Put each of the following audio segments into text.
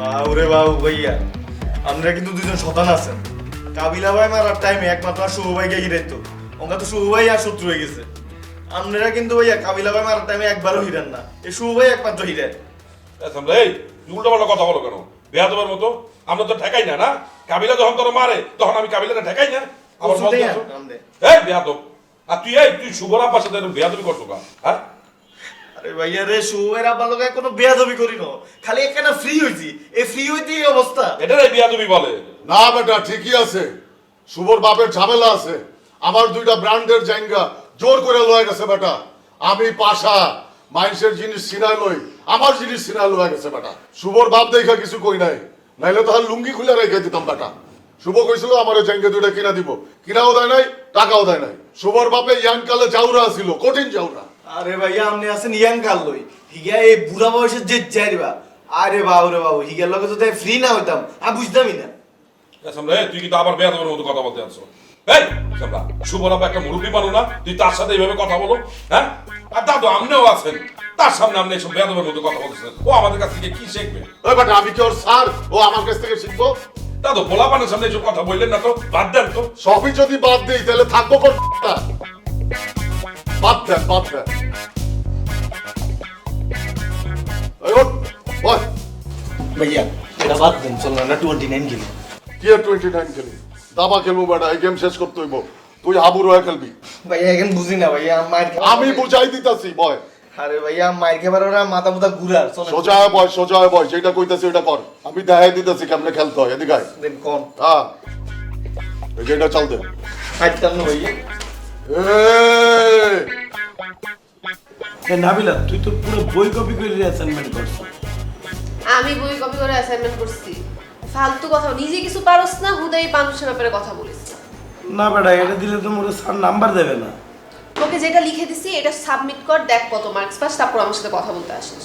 ওরে বাবু ভাইয়া। আমরা কিন্তু দুজন শতান আছেন। কাবিলা ভাই মারার টাইমে একমাত্র শুভ ভাইকে হিরেন তো ওঙ্গা তো শুভ ভাই আর শত্রু হয়ে গেছে। আপনারা কিন্তু ভাইয়া কাবিলা ভাই মারার টাইমে একবারও হিরেন না। এই শুভ ভাই একমাত্র হিরেন। এই উল্টো পাল্টা কথা বলো কেন? বেহাদবের মতো? আমরা তো ঠেকাই না না? কাবিলা যখন তোর মারে তখন আমি কাবিলাটা ঠেকাই না। আমার। এই বেহাদব আর তুই এই তুই শুভর এরকম বেহাদবি করছ কা হ্যাঁ? আরে ভাইয়া রে আব্বা লোকে কোনো বেয়াদবি করি না। খালি এখানে ফ্রি হয়েছি এই ফ্রি হইতে এই অবস্থা। এটারে বলে। না বেটা ঠিকই আছে। শুভর বাপের ঝামেলা আছে। আমার দুইটা ব্র্যান্ডের জায়গা জোর করে লয়ে গেছে বেটা। আমি পাশা মাইন্সের জিনিস সিনাই লই আমার জিনিস সিনাই লয়ে গেছে বেটা। শুভর বাপ দেখা কিছু কই নাই। নাইলে তো আর লুঙ্গি খুলে রেখে দিতাম বেটা। শুভ কইছিল আমার জায়গা দুইটা কিনা দিব। কিনাও দেয় নাই টাকাও দেয় নাই। শুভর বাপে ইয়াং কালে জাউরা ছিল কঠিন জাউরা। আরে ভাইয়া আপনি আছেন ইয়াং কাল লই হিগা এই বুড়া বয়সের যে যাইবা আরে বাবু রে বাবু হিগার লগে যদি ফ্রি না হইতাম আমি বুঝতামই না। সামনে তুই কিন্তু আবার বেহাদবের মতো কথা বলতে আছো এই সামলা শুভর আব্বা একটা মুরব্বী মানো না তুই তার সাথে এইভাবে কথা বলো হ্যাঁ? আর দাদু আমনেও আছেন। তার সামনে আপনি এসব বেহাদবের মতো কথা বলতেছেন। ও আমাদের কাছ থেকে কি শিখবে? ওই বেটা আমি কি ওর স্যার ও আমার কাছ থেকে শিখব? দাদু পোলাপানের সামনে এসব কথা বললেন না তো? বাদ দেন তো। সবই যদি বাদ দিই তাহলে থাকব কোন বাদ দেন বাদ দেন। ভাইয়া এটা বাদ দেন চল না টোয়েন্টি নাইন খেলি। কি আর টোয়েন্টি নাইন খেলি? দাবা খেলব বেটা এই গেম শেষ করতে হইব। তুই হয়ে খেলবি। ভাইয়া এখন বুঝি না ভাইয়া মায়ের আমি বুঝাই দিতাছি বয়। আরে ভাইয়া মায়ের খাবার ওরা মাথা মুথা ঘুরার সোজা বয় সোজা হয়ে বয় যেটা কইতাছি ওটা কর। আমি দেখাই দিতেছি কেমনে খেলতে হয় এদিকে আয়। দেন কোন। হ্যাঁ। এই যেটা চল দে। না ভাইয়া। নাবিলা তুই তো পুরো বই কপি করে অ্যাসাইনমেন্ট করছিস। আমি বই কপি করে অ্যাসাইনমেন্ট করছি। ফালতু কথা নিজে কিছু পারস না হুদাই মানুষের ব্যাপারে কথা বলিস। না বেটা এটা দিলে তো মোর স্যার নাম্বার দেবে না। তোকে যেটা লিখে দিছি এটা সাবমিট কর দেখ কত মার্কস পাস তারপর আমার সাথে কথা বলতে আসিস।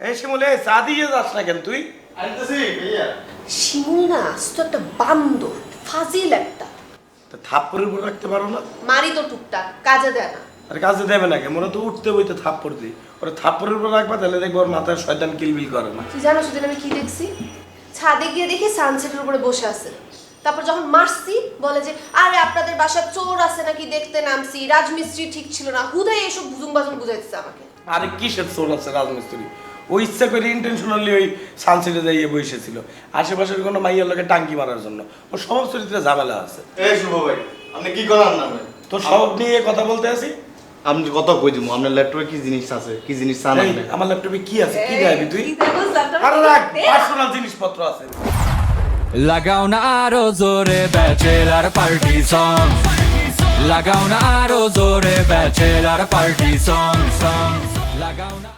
এই শিমুলে চা দিয়ে যাস না কেন তুই? আনতেছি ভাইয়া। শিমুল না আস্ত একটা বান্দর ফাজিল একটা। তা থাপ্পড়ের উপর রাখতে পারো না? মারি তো টুকটাক কাজে দেয় না। আর কাজে দেবে না কেন মোরা তো উঠতে বইতে থাপ্পড় দিই। ওরা থাপ্পড়ের উপর রাখবা তাহলে দেখব ওর মাথায় শয়তান কিলবিল করে না। তুই জানো সেদিন আমি কি দেখছি? ছাদে গিয়ে দেখি সানসেটের উপরে বসে আছে। তারপর যখন মারছি বলে যে আরে আপনাদের বাসার চোর আছে নাকি? দেখতে নামছি। রাজমিস্ত্রি ঠিক ছিল না। হুদাই এসব বুজুং বাজুং বুঝাইছে আমাকে। আরে কিসের চোর আছে রাজমিস্ত্রি? ওই ইচ্ছা করে ইন্টেনশনালি ওই সানসেটে যাইয়ে বসেছিল। আশেপাশের কোনো মাইয়ের লোকে টাঙ্কি মারার জন্য। ওর সমস্ত ঝামেলা আছে। এই শুভ ভাই আপনি কি করার নামে? তোর সব নিয়ে কথা বলতে আছি আপনি কত কই দিমু আপনার ল্যাপটপে কি জিনিস আছে? কি জিনিস চান আপনি? আমার ল্যাপটপে কি আছে? কি গাইবি তুই? আরে রাখ পার্সোনাল জিনিসপত্র আছে। লাগাও না আরও জোরে ব্যাচেলার পার্টি সং লাগাও না আরও জোরে ব্যাচেলার পার্টি সং সং লাগাও না